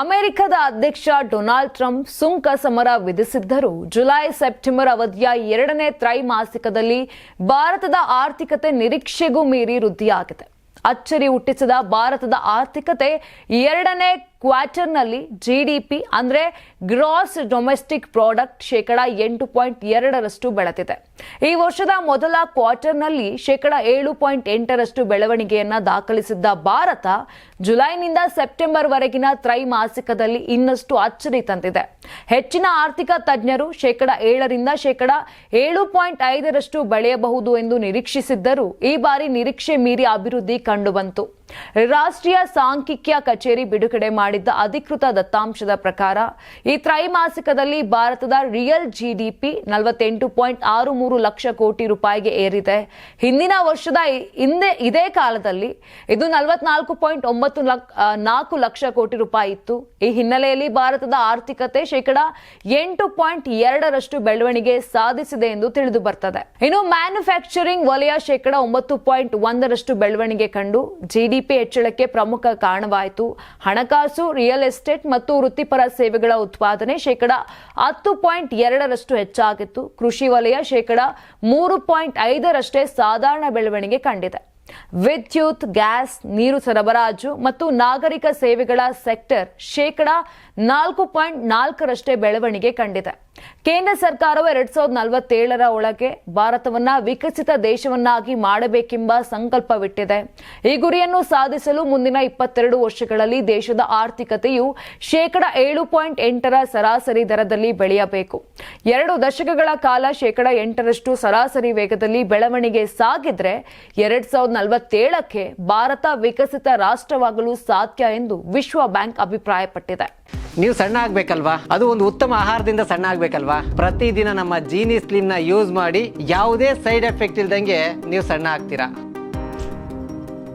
ಅಮೆರಿಕದ ಅಧ್ಯಕ್ಷ Donald Trump ಸುಂಕ ಸಮರ ವಿಧಿಸಿದ್ದರೂ. ಜುಲೈ, ಸೆಪ್ಟೆಂಬರ್ ಅವಧಿಯ ಎರಡನೇ ತ್ರೈಮಾಸಿಕದಲ್ಲಿ ಭಾರತದ ಆರ್ಥಿಕತೆ ನಿರೀಕ್ಷೆಗೂ ಮೀರಿ ವೃದ್ಧಿಯಾಗಿದೆ. ಅಚ್ಚರಿ ಹುಟ್ಟಿಸಿದ ಭಾರತದ ಆರ್ಥಿಕತೆ ಎರಡನೇ ಕ್ವಾರ್ಟರ್ನಲ್ಲಿ ಪಿ ಅಂದ್ರೆ ಗ್ರಾಸ್ ಡೊಮೆಸ್ಟಿಕ್ ಪ್ರಾಡಕ್ಟ್ ಶೇಕಡ ಎಂಟು ಪಾಯಿಂಟ್ ಎರಡರಷ್ಟು ಬೆಳೆದಿದೆ ಈ ವರ್ಷದ ಮೊದಲ ಕ್ವಾರ್ಟರ್ನಲ್ಲಿ ಶೇಕಡ ಏಳು ಪಾಯಿಂಟ್ ಎಂಟರಷ್ಟು ಬೆಳವಣಿಗೆಯನ್ನ ದಾಖಲಿಸಿದ್ದ ಭಾರತ ಜುಲೈನಿಂದ ಸೆಪ್ಟೆಂಬರ್ ವರೆಗಿನ ತ್ರೈಮಾಸಿಕದಲ್ಲಿ ಇನ್ನಷ್ಟು ಅಚ್ಚರಿ ತಂದಿದೆ. ಹೆಚ್ಚಿನ ಆರ್ಥಿಕ ತಜ್ಞರು ಶೇಕಡ ಏಳರಿಂದ ಶೇಕಡ ಏಳು ಪಾಯಿಂಟ್ ಐದರಷ್ಟು ಬೆಳೆಯಬಹುದು ಎಂದು ನಿರೀಕ್ಷಿಸಿದ್ದರೂ ಈ ಬಾರಿ ನಿರೀಕ್ಷೆ ಮೀರಿ ಅಭಿವೃದ್ಧಿ ಕಂಡುಬಂತು. ರಾಷ್ಟ್ರೀಯ ಸಾಂಖ್ಯಿಕ ಕಚೇರಿ ಬಿಡುಗಡೆ ಮಾಡಿದ್ದ ಅಧಿಕೃತ ದತ್ತಾಂಶದ ಪ್ರಕಾರ ಈ ತ್ರೈಮಾಸಿಕದಲ್ಲಿ ಭಾರತದ ರಿಯಲ್ ಜಿಡಿಪಿ ನಲವತ್ತೆಂಟು ಪಾಯಿಂಟ್ ಆರು ಮೂರು ಲಕ್ಷ ಕೋಟಿ ರೂಪಾಯಿಗೆ ಏರಿದೆ. ಹಿಂದಿನ ವರ್ಷದ ಹಿಂದೆ ಇದೇ ಕಾಲದಲ್ಲಿ ಇದು ನಲವತ್ನಾಲ್ಕು ಪಾಯಿಂಟ್ ಒಂಬತ್ತು ನಾಲ್ಕು ಲಕ್ಷ ಕೋಟಿ ರೂಪಾಯಿ ಇತ್ತು. ಈ ಹಿನ್ನೆಲೆಯಲ್ಲಿ ಭಾರತದ ಆರ್ಥಿಕತೆ ಶೇಕಡ ಎಂಟು ಪಾಯಿಂಟ್ ಎರಡರಷ್ಟು ಬೆಳವಣಿಗೆ ಸಾಧಿಸಿದೆ ಎಂದು ತಿಳಿದು ಬರ್ತದೆ. ಇನ್ನು ಮ್ಯಾನುಫ್ಯಾಕ್ಚರಿಂಗ್ ವಲಯ ಶೇಕಡ ಒಂಬತ್ತು ಪಾಯಿಂಟ್ ಒಂದರಷ್ಟು ಬೆಳವಣಿಗೆ ಕಂಡು ಜಿಡಿಪಿ ಹೆಚ್ಚಳಕ್ಕೆ ಪ್ರಮುಖ ಕಾರಣವಾಯಿತು. ಹಣಕಾಸು ರಿಯಲ್ ಎಸ್ಟೇಟ್ ಮತ್ತು ವೃತ್ತಿಪರ ಸೇವೆಗಳ ಉತ್ಪಾದನೆ ಶೇಕಡ ಹತ್ತು ಪಾಯಿಂಟ್ ಎರಡರಷ್ಟು ಹೆಚ್ಚಾಗಿತ್ತು. ಕೃಷಿ ವಲಯ ಶೇಕಡ ಮೂರು ಪಾಯಿಂಟ್ ಐದರಷ್ಟೇ ಸಾಧಾರಣ ಬೆಳವಣಿಗೆ ಕಂಡಿದೆ. ವಿದ್ಯುತ್, ಗ್ಯಾಸ್, ನೀರು ಸರಬರಾಜು ಮತ್ತು ನಾಗರಿಕ ಸೇವೆಗಳ ಸೆಕ್ಟರ್ ಶೇಕಡ ನಾಲ್ಕು ಪಾಯಿಂಟ್ ನಾಲ್ಕರಷ್ಟೇ ಬೆಳವಣಿಗೆ ಕಂಡಿದೆ. ಕೇಂದ್ರ ಸರ್ಕಾರವು ಎರಡ್ ಸಾವಿರದ ನಲವತ್ತೇಳರ ಒಳಗೆ ಭಾರತವನ್ನ ವಿಕಸಿತ ದೇಶವನ್ನಾಗಿ ಮಾಡಬೇಕೆಂಬ ಸಂಕಲ್ಪವಿಟ್ಟಿದೆ ಈ ಗುರಿಯನ್ನು ಸಾಧಿಸಲು ಮುಂದಿನ ಇಪ್ಪತ್ತೆರಡು ವರ್ಷಗಳಲ್ಲಿ ದೇಶದ ಆರ್ಥಿಕತೆಯು ಶೇಕಡ ಏಳು ಪಾಯಿಂಟ್ ಎಂಟರ ಸರಾಸರಿ ದರದಲ್ಲಿ ಬೆಳೆಯಬೇಕು. ಎರಡು ದಶಕಗಳ ಕಾಲ ಶೇಕಡ ಎಂಟರಷ್ಟು ಸರಾಸರಿ ವೇಗದಲ್ಲಿ ಬೆಳವಣಿಗೆ ಸಾಗಿದ್ರೆ ಎರಡ್ ಸಾವಿರದ ನಲವತ್ತೇಳಕ್ಕೆ ಭಾರತ ವಿಕಸಿತ ರಾಷ್ಟ್ರವಾಗಲು ಸಾಧ್ಯ ಎಂದು ವಿಶ್ವ ಬ್ಯಾಂಕ್ ಅಭಿಪ್ರಾಯಪಟ್ಟಿದೆ. ನೀವು ಸಣ್ಣ ಆಗ್ಬೇಕಲ್ವಾ? ಅದು ಒಂದು ಉತ್ತಮ ಆಹಾರದಿಂದ ಸಣ್ಣ ಆಗ್ಬೇಕಲ್ವಾ? ಪ್ರತಿದಿನ ನಮ್ಮ ಜೀನಿ ಸ್ಲಿಮ್ನ ಯೂಸ್ ಮಾಡಿ ಯಾವುದೇ ಸೈಡ್ ಎಫೆಕ್ಟ್ ಇಲ್ದಂಗೆ ನೀವು ಸಣ್ಣ ಆಗ್ತೀರಾ?